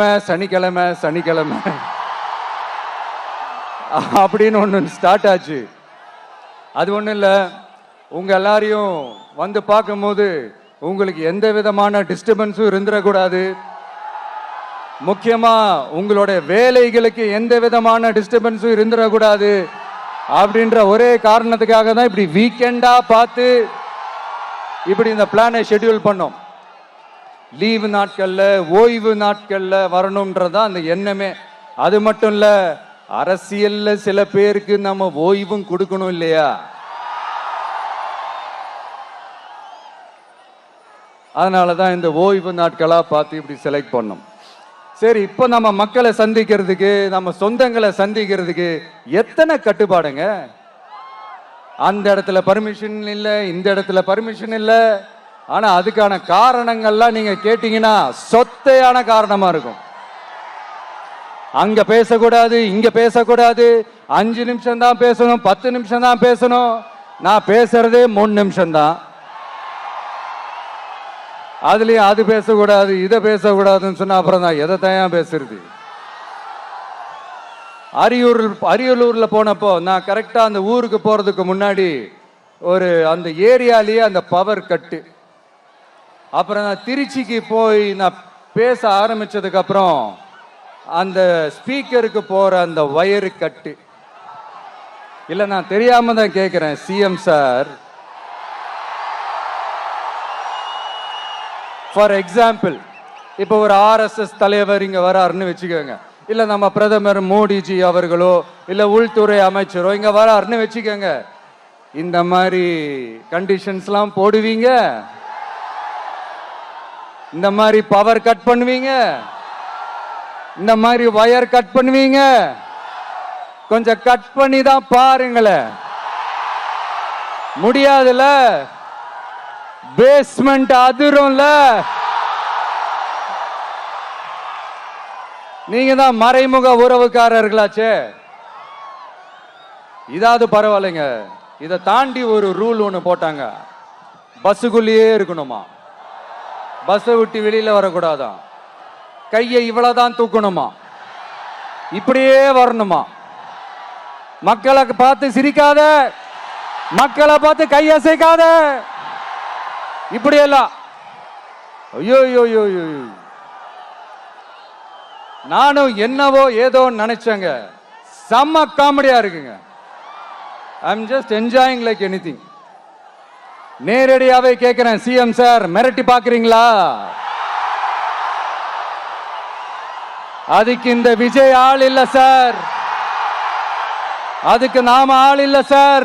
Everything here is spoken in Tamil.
சனிக்கிழமை சனிக்கிழமை? அப்படின்னு ஒன்று ஸ்டார்ட் ஆச்சு. அது ஒன்றும் இல்லை. உங்கள் எல்லாரையும் வந்து பார்க்கும்போது உங்களுக்கு எந்த விதமான டிஸ்டர்பன்ஸும் இருந்துடக்கூடாது முக்கியமாக உங்களுடைய வேலைகளுக்கு எந்த விதமான டிஸ்டர்பன்ஸும் இருந்துடக்கூடாது அப்படின்ற ஒரே காரணத்துக்காக தான் இப்படி வீக்கெண்டாக பார்த்து இப்படி இந்த பிளானை ஷெட்யூல் பண்ணோம். லீவு நாட்கள்ல ஓய்வு நாட்கள்ல வரணும்ன்றதான் அந்த எண்ணமே. அது மட்டும் இல்ல அரசியல்ல சில பேருக்கு நம்ம ஓய்வும் கொடுக்கணும் இல்லையா? அதனால தான் இந்த ஓய்வு நாட்களா பார்த்து இப்படி செலக்ட் பண்ணோம். சரி இப்போ நம்ம மக்களை சந்திக்கிறதுக்கு நம்ம சொந்தங்களை சந்திக்கிறதுக்கு எத்தனை கட்டுப்பாடுங்க? அந்த இடத்துல பர்மிஷன் இல்லை இந்த இடத்துல பர்மிஷன் இல்லை ஆனா அதுக்கான காரணங்கள்லாம் நீங்க கேட்டீங்கன்னா சொத்தையான காரணமா இருக்கும். அங்க பேசக்கூடாது இங்க பேசக்கூடாது அஞ்சு நிமிஷம் தான் பேசணும் பத்து நிமிஷம் தான் பேசணும். நான் பேசுறதே மூணு நிமிஷம் தான் அதுலயும் அது பேசக்கூடாது இதை பேசக்கூடாதுன்னு சொன்னா அப்புறம் தான் எதை தயார் பேசுறது? அரியூர் அரியலூர்ல போனப்போ நான் கரெக்டா அந்த ஊருக்கு போறதுக்கு முன்னாடி ஒரு அந்த ஏரியாலேயே அந்த பவர் கட்டு அப்புறம் நான் திருச்சிக்கு போய் நான் பேச ஆரம்பிச்சதுக்கு அப்புறம் அந்த ஸ்பீக்கருக்கு போற அந்த வயரு கட்டு. இல்ல நான் தெரியாம தான் கேட்கிறேன் சிஎம் சார். ஃபார் எக்ஸாம்பிள் இப்போ ஒரு ஆர்எஸ்எஸ் தலைவர் இங்கே வராருன்னு வச்சுக்கோங்க. இல்லை நம்ம பிரதமர் மோடிஜி அவர்களோ இல்லை உள்துறை அமைச்சரோ இங்கே வராருன்னு வச்சுக்கோங்க. இந்த மாதிரி கண்டிஷன்ஸ்லாம் போடுவீங்க? இந்த மாதிரி பவர் கட் பண்ணுவீங்க. இந்த மாதிரி வயர் கட் பண்ணுவீங்க. கொஞ்சம் கட் பண்ணி தான் பாருங்களேன். முடியாதுல பேஸ்மெண்ட் அதிரும்ல. நீங்க தான் மறைமுக உறவுக்காரர்களாச்சே. இதாவது பரவாயில்லைங்க. இதை தாண்டி ஒரு ரூல் ஒன்று போட்டாங்க. பஸ்ஸுக்குள்ளேயே இருக்கணுமா? பஸ்ஸை விட்டு வெளியில் வரக்கூடாதான் கையை இவ்வளோதான் தூக்கணுமா? இப்படியே வரணுமா? மக்களை பார்த்து சிரிக்காத மக்களை பார்த்து கையசைக்காத இப்படியெல்லாம் ஐயோ ஐயோ ஐயோ ஐயோ ஐயோ. நானும் என்னவோ ஏதோ நினைச்சேங்க. செம்ம காமெடியா இருக்குங்க. I am just enjoying like any நேரடியாவே கேட்கிறேன் சிஎம் சார் மிரட்டி பாக்குறீங்களா அதுக்கு இந்த விஜய் ஆள் இல்ல சார் அதுக்கு நாம ஆள் இல்ல சார்